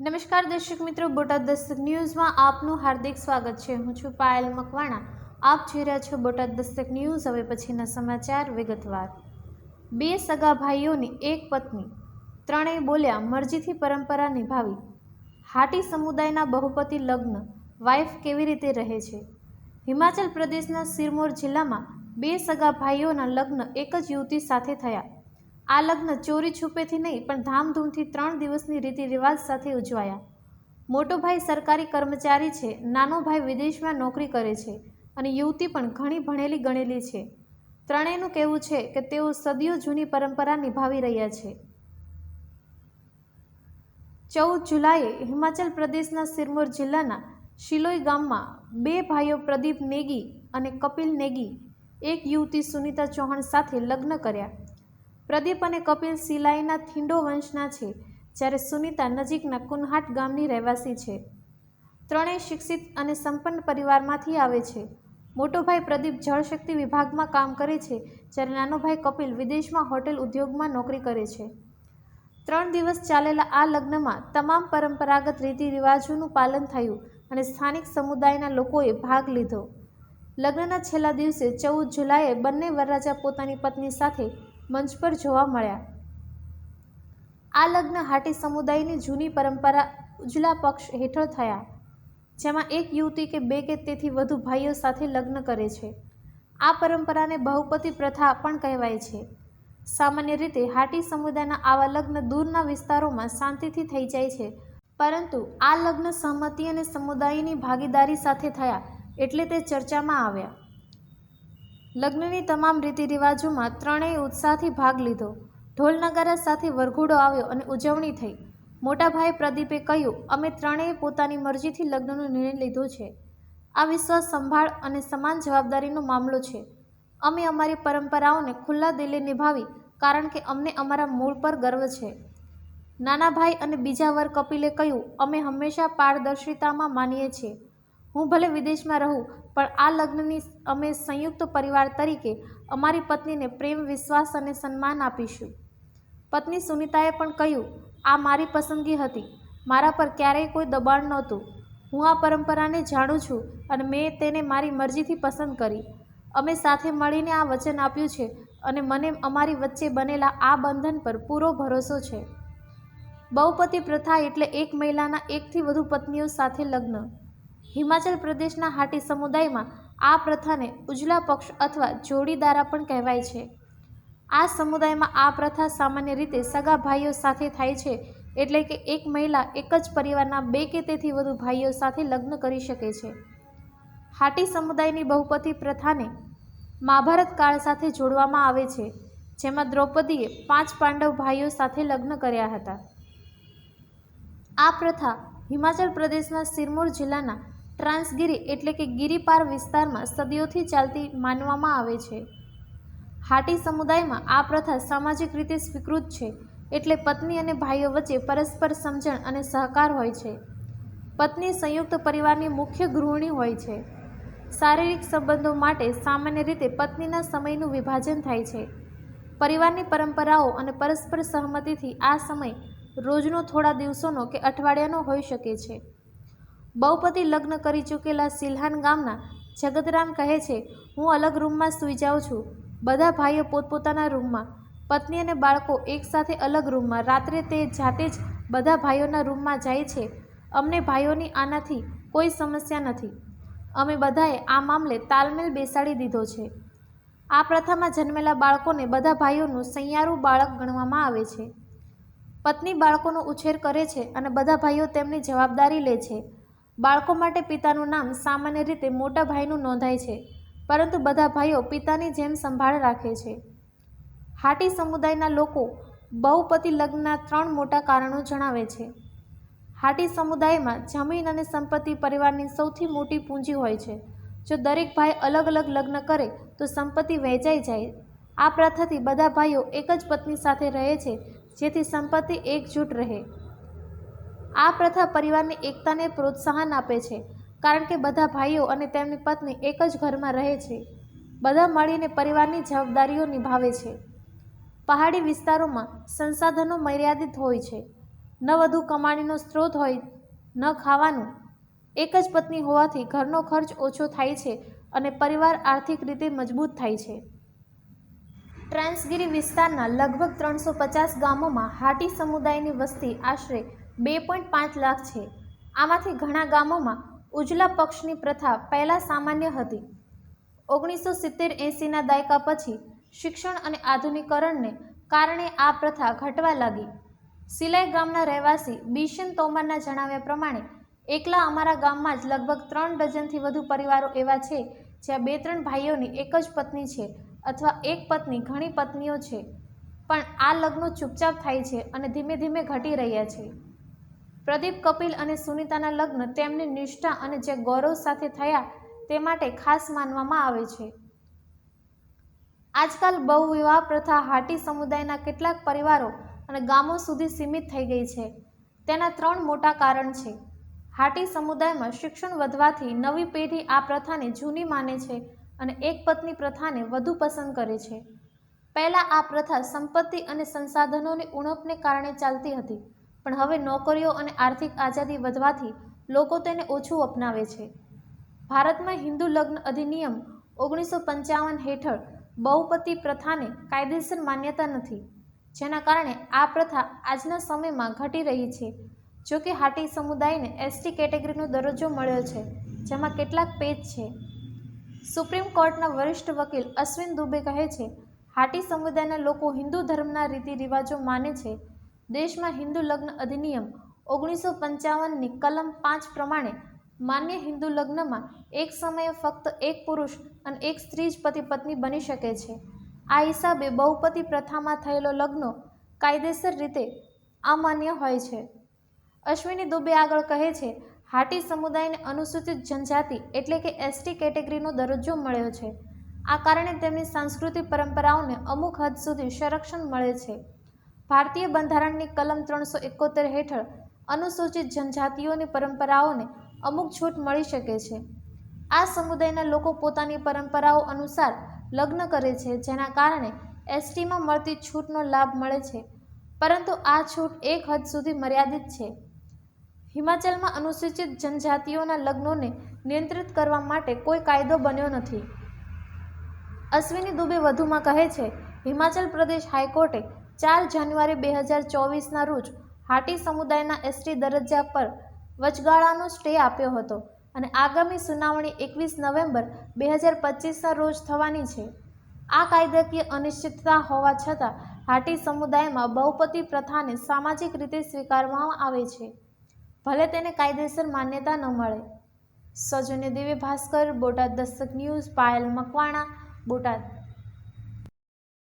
નમસ્કાર દર્શક મિત્રો, બોટાદ દસ્તક ન્યૂઝમાં આપનું હાર્દિક સ્વાગત છે. હું છું પાયલ મકવાણા. આપ જોઈ રહ્યા છો બોટાદ દસ્તક ન્યૂઝ. હવે પછીના સમાચાર વિગતવાર. બે સગા ભાઈઓની એક પત્ની. ત્રણેય બોલ્યા, મરજીથી પરંપરા નિભાવી. હાટી સમુદાયના બહુપતિ લગ્ન. વાઇફ કેવી રીતે રહે છે? હિમાચલ પ્રદેશના સિરમોર જિલ્લામાં બે સગા ભાઈઓના લગ્ન એક જ યુવતી સાથે થયા. આ લગ્ન ચોરી છુપેથી નહીં, પણ ધામધૂમથી ત્રણ દિવસની રીતિ રિવાજ સાથે ઉજવાયા. મોટો ભાઈ સરકારી કર્મચારી છે, નાનો ભાઈ વિદેશમાં નોકરી કરે છે અને યુવતી પણ ઘણી ભણેલી ગણેલી છે. ત્રણેયનું કહેવું છે કે તેઓ સદીઓ જૂની પરંપરા નિભાવી રહ્યા છે. ચૌદ જુલાઈએ હિમાચલ પ્રદેશના સિરમોર જિલ્લાના શિલોઈ ગામમાં બે ભાઈઓ પ્રદીપ નેગી અને કપિલ નેગી, એક યુવતી સુનિતા ચૌહાણ સાથે લગ્ન કર્યા. પ્રદીપ અને કપિલ સિલાઈના થિંડો વંશના છે, જ્યારે સુનિતા નજીકના કુનહાટ ગામની રહેવાસી છે. ત્રણેય શિક્ષિત અને સંપન્ન પરિવારમાંથી આવે છે. મોટો ભાઈ પ્રદીપ જળશક્તિ વિભાગમાં કામ કરે છે, જ્યારે નાનો ભાઈ કપિલ વિદેશમાં હોટેલ ઉદ્યોગમાં નોકરી કરે છે. ત્રણ દિવસ ચાલેલા આ લગ્નમાં તમામ પરંપરાગત રીતિ રિવાજોનું પાલન થયું અને સ્થાનિક સમુદાયના લોકોએ ભાગ લીધો. લગ્નના છેલ્લા દિવસે ચૌદ જુલાઈએ બંને વરરાજા પોતાની પત્ની સાથે મંચ પર જોવા મળ્યા. આ લગ્ન હાટી સમુદાયની જૂની પરંપરા ઉજલા પક્ષ હેઠળ થયા, જેમાં એક યુવતી કે બે કે તેથી વધુ ભાઈઓ સાથે લગ્ન કરે છે. આ પરંપરાને બહુપતિ પ્રથા પણ કહેવાય છે. સામાન્ય રીતે હાટી સમુદાયના આવા લગ્ન દૂરના વિસ્તારોમાં શાંતિથી થઈ જાય છે, પરંતુ આ લગ્ન સહમતિ અને સમુદાયની ભાગીદારી સાથે થયા એટલે તે ચર્ચામાં આવ્યા. લગ્નની તમામ રીતિ રિવાજોમાં ત્રણેય ઉત્સાહથી ભાગ લીધો. ઢોલ નગારા સાથે વરઘોડો આવ્યો અને ઉજવણી થઈ. મોટા ભાઈ પ્રદીપે કહ્યું, અમે ત્રણેય પોતાની મરજીથી લગ્નનો નિર્ણય લીધો છે. આ વિશ્વાસ, સંભાળ અને સમાન જવાબદારીનો મામલો છે. અમે અમારી પરંપરાઓને ખુલ્લા દિલે નિભાવી, કારણ કે અમને અમારા મૂળ પર ગર્વ છે. નાના ભાઈ અને બીજા વર કપિલે કહ્યું, અમે હંમેશા પારદર્શિતામાં માનીએ છીએ. હું ભલે વિદેશમાં રહું, પણ આ લગ્નની અમે સંયુક્ત પરિવાર તરીકે અમારી પત્નીને પ્રેમ, વિશ્વાસ અને સન્માન આપીશું. પત્ની સુનિતાએ પણ કહ્યું, આ મારી પસંદગી હતી. મારા પર ક્યારેય કોઈ દબાણ નહોતું. હું આ પરંપરાને જાણું છું અને મેં તેને મારી મરજીથી પસંદ કરી. અમે સાથે મળીને આ વચન આપ્યું છે અને મને અમારી વચ્ચે બનેલા આ બંધન પર પૂરો ભરોસો છે. બહુપતિ પ્રથા એટલે એક મહિલાના એકથી વધુ પત્નીઓ સાથે લગ્ન. હિમાચલ પ્રદેશના હાટી સમુદાયમાં આ પ્રથાને ઉજલા પક્ષ અથવા જોડીદારા પણ કહેવાય છે. આ સમુદાયમાં આ પ્રથા સામાન્ય રીતે સગા ભાઈઓ સાથે થાય છે, એટલે કે એક મહિલા એક જ પરિવારના બે કે તેથી વધુ ભાઈઓ સાથે લગ્ન કરી શકે છે. હાટી સમુદાયની બહુપતિ પ્રથાને મહાભારત કાળ સાથે જોડવામાં આવે છે, જેમાં દ્રૌપદીએ પાંચ પાંડવ ભાઈઓ સાથે લગ્ન કર્યા હતા. આ પ્રથા હિમાચલ પ્રદેશના સિરમોર જિલ્લાના ટ્રાન્સગીરી એટલે કે ગિરિપાર વિસ્તારમાં સદીઓથી ચાલતી માનવામાં આવે છે. હાટી સમુદાયમાં આ પ્રથા સામાજિક રીતે સ્વીકૃત છે એટલે પત્ની અને ભાઈઓ વચ્ચે પરસ્પર સમજણ અને સહકાર હોય છે. પત્ની સંયુક્ત પરિવારની મુખ્ય ગૃહિણી હોય છે. શારીરિક સંબંધો માટે સામાન્ય રીતે પત્નીના સમયનું વિભાજન થાય છે. પરિવારની પરંપરાઓ અને પરસ્પર સહમતિથી આ સમય રોજનો થોડા દિવસોનો કે અઠવાડિયાનો હોઈ શકે છે. બહુપતિ લગ્ન કરી ચૂકેલા સિલ્હાન ગામના જગતરામ કહે છે, હું અલગ રૂમમાં સૂઈ જાઉં છું. બધા ભાઈઓ પોતપોતાના રૂમમાં. પત્ની અને બાળકો એકસાથે અલગ રૂમમાં. રાત્રે તે જાતે જ બધા ભાઈઓના રૂમમાં જાય છે. અમને ભાઈઓની આનાથી કોઈ સમસ્યા નથી. અમે બધાએ આ મામલે તાલમેલ બેસાડી દીધો છે. આ પ્રથામાં જન્મેલા બાળકોને બધા ભાઈઓનું સૈયારું બાળક ગણવામાં આવે છે. પત્ની બાળકોનો ઉછેર કરે છે અને બધા ભાઈઓ તેમની જવાબદારી લે છે. બાળકો માટે પિતાનું નામ સામાન્ય રીતે મોટા ભાઈનું નોંધાય છે, પરંતુ બધા ભાઈઓ પિતાની જેમ સંભાળ રાખે છે. હાટી સમુદાયના લોકો બહુપતિ લગ્નના ત્રણ મોટા કારણો જણાવે છે. હાટી સમુદાયમાં જમીન અને સંપત્તિ પરિવારની સૌથી મોટી પૂંજી હોય છે. જો દરેક ભાઈ અલગ અલગ લગ્ન કરે, તો સંપત્તિ વહેંચાઈ જાય. આ પ્રથાથી બધા ભાઈઓ એક જ પત્ની સાથે રહે છે, જેથી સંપત્તિ એકજૂટ રહે. આ પ્રથા પરિવારની એકતાને પ્રોત્સાહન આપે છે, કારણ કે બધા ભાઈઓ અને તેમની પત્ની એક જ ઘરમાં રહે છે. બધા મળીને પરિવારની જવાબદારીઓ નિભાવે છે. પહાડી વિસ્તારોમાં સંસાધનો મર્યાદિત હોય છે. ન વધુ કમાણીનો સ્ત્રોત હોય, ન ખાવાનું. એક જ પત્ની હોવાથી ઘરનો ખર્ચ ઓછો થાય છે અને પરિવાર આર્થિક રીતે મજબૂત થાય છે. ટ્રાન્સગીરી વિસ્તારના લગભગ ત્રણસો પચાસ ગામોમાં હાટી સમુદાયની વસ્તી આશરે બે પોઈન્ટ પાંચ લાખ છે. આમાંથી ઘણા ગામોમાં ઉજલા પક્ષની પ્રથા પહેલાં સામાન્ય હતી. ઓગણીસો સિત્તેર એંસીના દાયકા પછી શિક્ષણ અને આધુનિકરણને કારણે આ પ્રથા ઘટવા લાગી. સિલાઈ ગામના રહેવાસી બિશન તોમરના જણાવ્યા પ્રમાણે, એકલા અમારા ગામમાં જ લગભગ ત્રણ ડઝનથી વધુ પરિવારો એવા છે, જ્યાં બે ત્રણ ભાઈઓની એક જ પત્ની છે અથવા એક પત્ની ઘણી પત્નીઓ છે. પણ આ લગ્નો ચૂપચાપ થાય છે અને ધીમે ધીમે ઘટી રહ્યા છે. પ્રદીપ કપિલ અને સુનિતાના લગ્ન તેમની નિષ્ઠા અને જે ગૌરવ સાથે થયા તે માટે ખાસ માનવામાં આવે છે. આજકાલ બહુવિવાહ પ્રથા હાટી સમુદાયના કેટલાક પરિવારો અને ગામો સુધી સીમિત થઈ ગઈ છે. તેના ત્રણ મોટા કારણ છે. હાટી સમુદાયમાં શિક્ષણ વધવાથી નવી પેઢી આ પ્રથાને જૂની માને છે અને એક પત્ની પ્રથાને વધુ પસંદ કરે છે. પહેલાં આ પ્રથા સંપત્તિ અને સંસાધનોની ઉણપને કારણે ચાલતી હતી. પણ હવે નોકરીઓ અને આર્થિક આઝાદી વધવાથી લોકો તેને ઓછું અપનાવે છે. ભારતમાં હિન્દુ લગ્ન અધિનિયમ ઓગણીસો પંચાવન હેઠળ બહુપતિ પ્રથાને કાયદેસર માન્યતા નથી, જેના કારણે આ પ્રથા આજના સમયમાં ઘટી રહી છે. જો કે હાટી સમુદાયને એસટી કેટેગરીનો દરજ્જો મળ્યો છે, જેમાં કેટલાક પેજ છે. સુપ્રીમ કોર્ટના વરિષ્ઠ વકીલ અશ્વિન દુબે કહે છે, હાટી સમુદાયના લોકો હિન્દુ ધર્મના રીતિ રિવાજો માને છે દેશમાં હિન્દુ લગ્ન અધિનિયમ ઓગણીસો પંચાવનની કલમ પાંચ પ્રમાણે માન્ય હિન્દુ લગ્નમાં એક સમયે ફક્ત એક પુરુષ અને એક સ્ત્રી જ પતિ પત્ની બની શકે છે. આ હિસાબે બહુપતિ પ્રથામાં થયેલો લગ્નો કાયદેસર રીતે અમાન્ય હોય છે. અશ્વિની દુબે આગળ કહે છે, હાટી સમુદાયને અનુસૂચિત જનજાતિ એટલે કે એસટી કેટેગરીનો દરજ્જો મળ્યો છે. આ કારણે તેમની સાંસ્કૃતિક પરંપરાઓને અમુક હદ સુધી સંરક્ષણ મળે છે. ભારતીય બંધારણની કલમ ત્રણસો એકોતેર હેઠળ અનુસૂચિત જનજાતિઓની પરંપરાઓને અમુક છૂટ મળી શકે છે. આ સમુદાયના લોકો પોતાની પરંપરાઓ અનુસાર લગ્ન કરે છે, જેના કારણે એસટીમાં મળતી છૂટનો લાભ મળે છે. પરંતુ આ છૂટ એક હદ સુધી મર્યાદિત છે. હિમાચલમાં અનુસૂચિત જનજાતિઓના લગ્નોને નિયંત્રિત કરવા માટે કોઈ કાયદો બન્યો નથી. અશ્વિની દુબે વધુમાં કહે છે, હિમાચલ પ્રદેશ હાઈકોર્ટે ચાર જાન્યુઆરી બે હજાર ચોવીસના રોજ હાટી સમુદાયના એસટી દરજ્જા પર વચગાળાનો સ્ટે આપ્યો હતો અને આગામી સુનાવણી એકવીસ નવેમ્બર બે હજાર પચીસના રોજ થવાની છે. આ કાયદાકીય અનિશ્ચિતતા હોવા છતાં હાટી સમુદાયમાં બહુપતિ પ્રથાને સામાજિક રીતે સ્વીકારવામાં આવે છે. ભલે તેને કાયદેસર માન્યતા ન મળે. સૌજન્ય દેવી ભાસ્કર, બોટાદ દસ્તક ન્યૂઝ, પાયલ મકવાણા, બોટાદ.